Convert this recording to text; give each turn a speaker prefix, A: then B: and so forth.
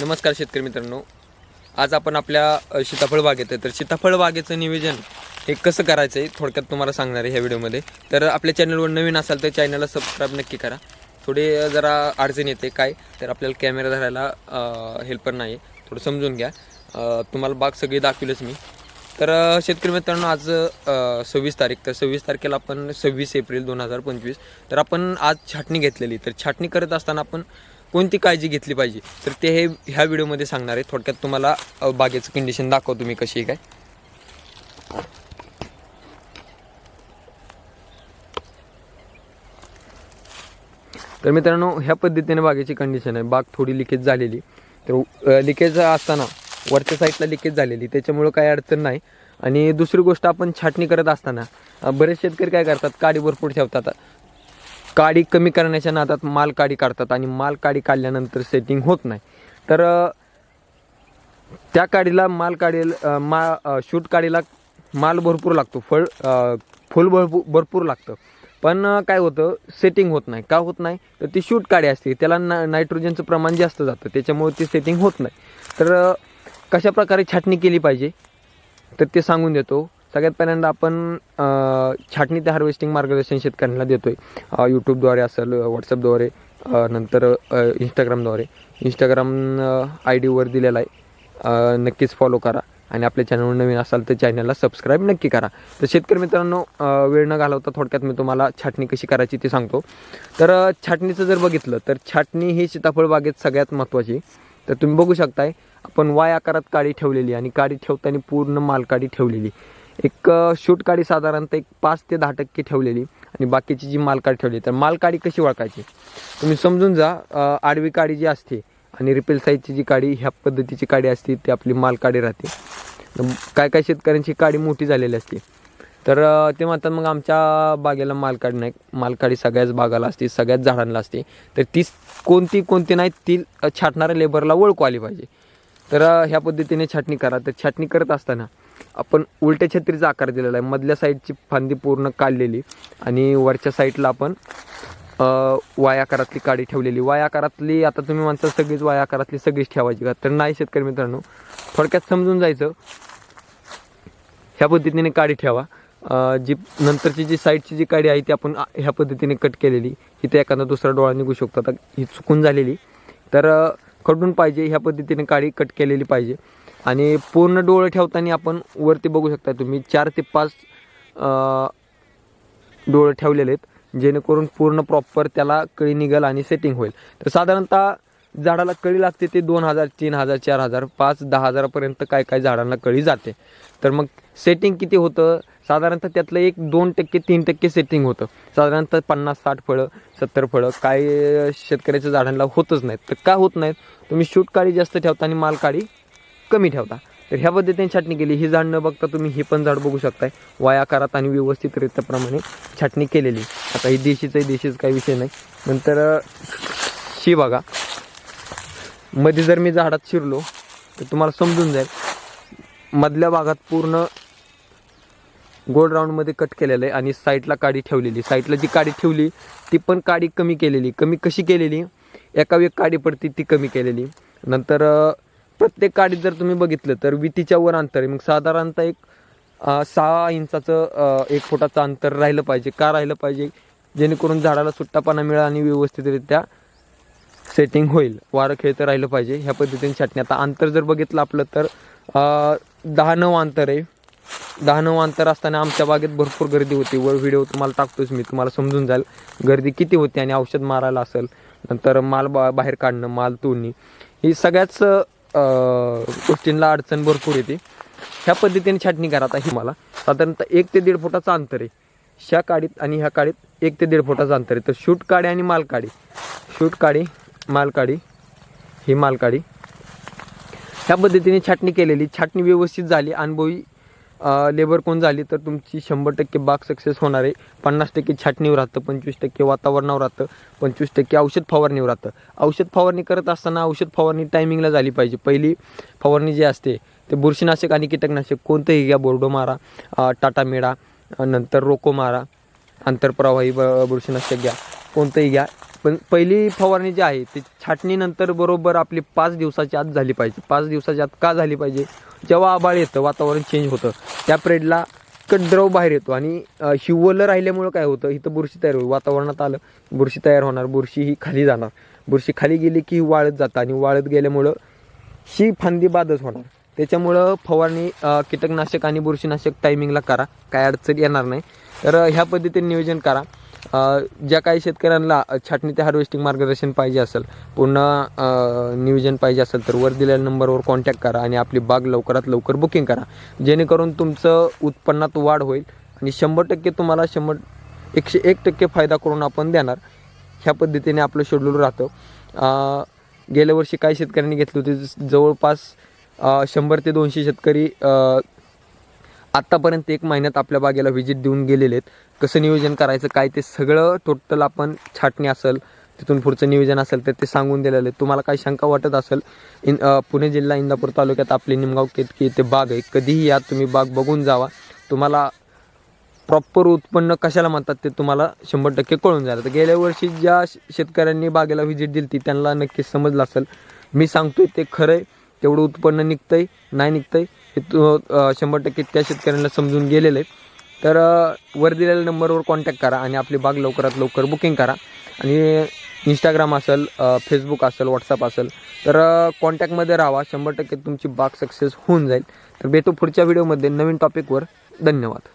A: नमस्कार शेतकरी मित्रांनो. आज आपण आपल्या सीताफळ बागेत आहे. तर सीताफळ बागेचं नियोजन हे कसं करायचं आहे थोडक्यात तुम्हाला सांगणार आहे ह्या व्हिडिओमध्ये. तर आपल्या चॅनलवर नवीन असाल तर चॅनलला सबस्क्राईब नक्की करा. थोडी जरा अडचण येते काय तर आपल्याला कॅमेरा धरायला हेल्पर नाही थोडं समजून घ्या. तुम्हाला बाग सगळी दाखवलीच मी. तर शेतकरी मित्रांनो आज सव्वीस तारीख. तर सव्वीस तारखेला आपण सव्वीस एप्रिल दोन हजार पंचवीस. तर आपण आज छाटणी घेतलेली. तर छाटणी करत असताना आपण कोणती काळजी घेतली पाहिजे? तर ते हे ह्या व्हिडिओमध्ये सांगणार आहे. थोडक्यात तुम्हाला बागेचं कंडिशन दाखवतो मी कशी काय. तर मित्रांनो ह्या पद्धतीने बागेची कंडिशन आहे. बाग थोडी लिकेज झालेली. तर लिकेज असताना वरच्या साईडला लिकेज झालेली. त्याच्यामुळं काही अडचण नाही. आणि दुसरी गोष्ट आपण छाटणी करत असताना बरेच शेतकरी काय करतात? काडी भरपूर ठेवतात. काडी कमी करण्याच्या नादात माल काडी काढतात आणि माल काडी काढल्यानंतर सेटिंग होत नाही. तर त्या काडीला माल काढेल मा शूट काडीला माल भरपूर लागतो. फळ फुल भरपूर भरपूर लागतं. पण काय होतं? सेटिंग होत नाही. का होत नाही? तर ती शूट काडी असते. त्याला ना नायट्रोजनचं प्रमाण जास्त जातं. त्याच्यामुळे ती सेटिंग होत नाही. तर कशा प्रकारे छाटणी केली पाहिजे? तर ते सांगून देतो. सगळ्यात पहिल्यांदा आपण छाटणी ते हार्वेस्टिंग मार्गदर्शन शेतकऱ्यांना देतोय. आहे यूट्यूबद्वारे असेल व्हॉट्सअपद्वारे नंतर इंस्टाग्रामद्वारे इंस्टाग्राम आय डीवर दिलेला आहे. नक्कीच फॉलो करा. आणि आपल्या चॅनलवर नवीन असाल तर चॅनलला सबस्क्राईब नक्की करा. तर शेतकरी मित्रांनो वेळ न घालवता थोडक्यात मी तुम्हाला छाटणी कशी करायची ते सांगतो. तर छाटणीचं जर बघितलं तर छाटणी ही सीताफळ बागेत सगळ्यात महत्त्वाची तर तुम्ही बघू शकताय आपण वाय आकारात काडी ठेवलेली आणि काडी ठेवताना पूर्ण मालकाडी ठेवलेली एक शूट काडी साधारणतः एक पाच ते दहा टक्के ठेवलेली आणि बाकीची जी मालकाडी ठेवली तर मालकाडी कशी ओळखायची? तुम्ही समजून जा आडवी काडी जी असते आणि रिपेल साईजची जी काडी ह्या पद्धतीची काडी असते ती आपली मालकाडी राहते. काय काय शेतकऱ्यांची काडी मोठी झालेली असते. तर ते म्हणतात मग आमच्या बागेला मालकाडी नाही मालकाडी सगळ्याच बागाला असते सगळ्याच झाडांना असते. तर ती कोणती कोणती नाही ती छाटणाऱ्या लेबरला ओळखू आली पाहिजे. तर ह्या पद्धतीने छाटणी करा. तर छाटणी करत असताना आपण उलट्या छत्रीचा आकार दिलेला आहे. मधल्या साईडची फांदी पूर्ण काढलेली आणि वरच्या साईडला आपण वाय आकारातली काडी ठेवलेली. वाय आकारातली आता तुम्ही म्हणता सगळीच वाय आकारातली सगळीच ठेवायची का? तर नाही शेतकरी मित्रांनो थोडक्यात समजून जायचं ह्या पद्धतीने काडी ठेवा. जी नंतरची जी साईडची जी काडी आहे ती आपण ह्या पद्धतीने कट केलेली. इथे एखादा दुसरा डोळा निघू शकतो. आता ही चुकून झालेली. तर कडून खडून पाहिजे ह्या पद्धतीने काडी कट केलेली पाहिजे. आणि पूर्ण डोळं ठेवताना आपण वरती बघू शकता तुम्ही चार ते पाच डोळं डोळे ठेवलेले आहेत जेणेकरून पूर्ण प्रॉपर त्याला कळी निघेल आणि सेटिंग होईल. तर साधारणतः झाडाला कळी लागते ते दोन हजार तीन हजार चार हजार पाच दहा हजारापर्यंत काय काय झाडांना कळी जाते. तर मग सेटिंग किती होतं? साधारणतः त्यातलं एक दोन टक्के तीन टक्के सेटिंग होतं. साधारणतः पन्नास साठ फळं सत्तर फळं काय शेतकऱ्याच्या झाडांना होतच नाहीत. तर का होत नाहीत? तुम्ही शूट काळी जास्त ठेवता आणि माल काळी कमी ठेवता. तर ह्या पद्धतीने छाटणी केली. ही झाड न बघता तुम्ही हे पण झाड बघू शकताय. वाया आकारात आणि व्यवस्थितरित्याप्रमाणे छाटणी केलेली. आता ही देशीचं देशीच काही विषय नाही. नंतर शी बघा. मध्ये जर मी झाडात शिरलो तर तुम्हाला समजून जाईल. मधल्या भागात पूर्ण गोल राऊंडमध्ये कट केलेलं आहे आणि साईडला काडी ठेवलेली. साईडला जी काडी ठेवली ती पण काडी कमी केलेली. कमी कशी केलेली? एका एक काडी पडती ती कमी केलेली. नंतर प्रत्येक काडीत जर तुम्ही बघितलं तर वितीच्या वर अंतर आहे. मग साधारणतः एक सहा इंचाचं एक फुटाचं अंतर राहिलं पाहिजे. का राहिलं पाहिजे? जेणेकरून झाडाला सुट्टापणा मिळेल आणि व्यवस्थितरित्या सेटिंग होईल. वारं खेळतं राहिलं पाहिजे. ह्या पद्धतीने छाटणी. आता अंतर जर बघितलं आपलं तर दहा नऊ अंतर आहे. दहा नऊ अंतर असताना आमच्या बागेत भरपूर गर्दी होती. वर व्हिडिओ तुम्हाला टाकतोच मी. तुम्हाला समजून जाईल. गर्दी किती होती आणि औषध मारायला असेल. नंतर माल बा बाहेर काढणं माल तोडणी. ही सगळ्याच गोष्टींना अडचण भरपूर येते. ह्या पद्धतीने छाटणी करा आता हिमाला. साधारणतः एक ते दीड फुटाचं अंतर आहे. ह्या काडीत आणि ह्या काडीत एक ते दीड फुटाचं अंतर आहे. तर शूट काडी आणि मालकाडी शूट काडी मालकाडी ही मालकाडी ह्या पद्धतीने छाटणी केलेली. छाटणी व्यवस्थित झाली. अनुभवी लेबर कोण झाली तर तुमची शंभर टक्के बाग सक्सेस होणार आहे. पन्नास टक्के छाटणीवर राहतं पंचवीस टक्के वातावरणावर राहतं पंचवीस टक्के औषध फवारणीवर राहतं. औषध फवारणी करत असताना औषध फवारणी टायमिंगला झाली पाहिजे. पहिली फवारणी जी असते ते बुरशीनाशक आणि कीटकनाशक कोणतंही घ्या बोर्डो मारा टाटा मेडा नंतर रोको मारा आंतरप्रवाही ब बुरशीनाशक घ्या कोणतंही घ्या. पण पहिली फवारणी जी आहे ती छाटणीनंतर बरोबर आपली पाच दिवसाच्या आत झाली पाहिजे. पाच दिवसाच्या आत का झाली पाहिजे? जेव्हा आबाळ येतं वातावरण चेंज होतं. त्या पिरियडला द्रव बाहेर येतो आणि शिवलं राहिल्यामुळं काय होतं? इथं बुरशी तयार होईल. वातावरणात आलं बुरशी तयार होणार. बुरशी ही खाली जाणार. बुरशी खाली गेली की वाळत जातं आणि वाळत गेल्यामुळं ही फांदी बादच होणार. त्याच्यामुळं फवारणी कीटकनाशक आणि बुरशीनाशक टायमिंगला करा. काय अडचण येणार नाही. तर ह्या पद्धतीने नियोजन करा. ज्या काही शेतकऱ्यांना छाटणी ते हार्वेस्टिंग मार्गदर्शन पाहिजे असेल पूर्ण नियोजन पाहिजे असेल तर वर दिलेल्या नंबरवर कॉन्टॅक्ट करा आणि आपली बाग लवकरात लवकर बुकिंग करा. जेणेकरून तुमचं उत्पन्नात वाढ होईल आणि शंभर टक्के तुम्हाला शंभर एकशे एक टक्के फायदा करून आपण देणार. ह्या पद्धतीने आपलं शेड्यूल राहतं. गेल्या वर्षी काही शेतकऱ्यांनी घेतली होती जवळपास शंभर ते दोनशे शेतकरी आत्तापर्यंत एक महिन्यात आपल्या बागेला व्हिजिट देऊन गेलेले आहेत. कसं नियोजन करायचं काय ते सगळं टोटल आपण छाटणी असेल तिथून पुढचं नियोजन असेल तर ते सांगून दिलेलं आहे तुम्हाला काही शंका वाटत असेल इन पुणे जिल्हा इंदापूर तालुक्यात आपली निमगाव केतकी येथे बाग आहे कधीही या तुम्ही बाग बघून जावा. तुम्हाला प्रॉपर उत्पन्न कशाला म्हणतात ते तुम्हाला शंभर टक्के कळून जाईल. तर गेल्या वर्षी ज्या शेतकऱ्यांनी बागेला व्हिजिट दिली ती त्यांना नक्कीच समजलं असेल. मी सांगतोय ते खरं आहे तेवढं उत्पन्न निघतंय नाही निघतंय हे तो शंभर टक्के त्या शेतकऱ्यांना समजून गेलेलं आहे तर वर दिलेल्या नंबरवर कॉन्टॅक्ट करा आणि आपली बाग लवकरात लवकर बुकिंग करा. आणि इंस्टाग्राम असेल फेसबुक असेल व्हॉट्सअप असेल तर कॉन्टॅक्टमध्ये राहा. शंभर टक्के तुमची बाग सक्सेस होऊन जाईल. तर भेटू पुढच्या व्हिडिओमध्ये नवीन टॉपिकवर धन्यवाद.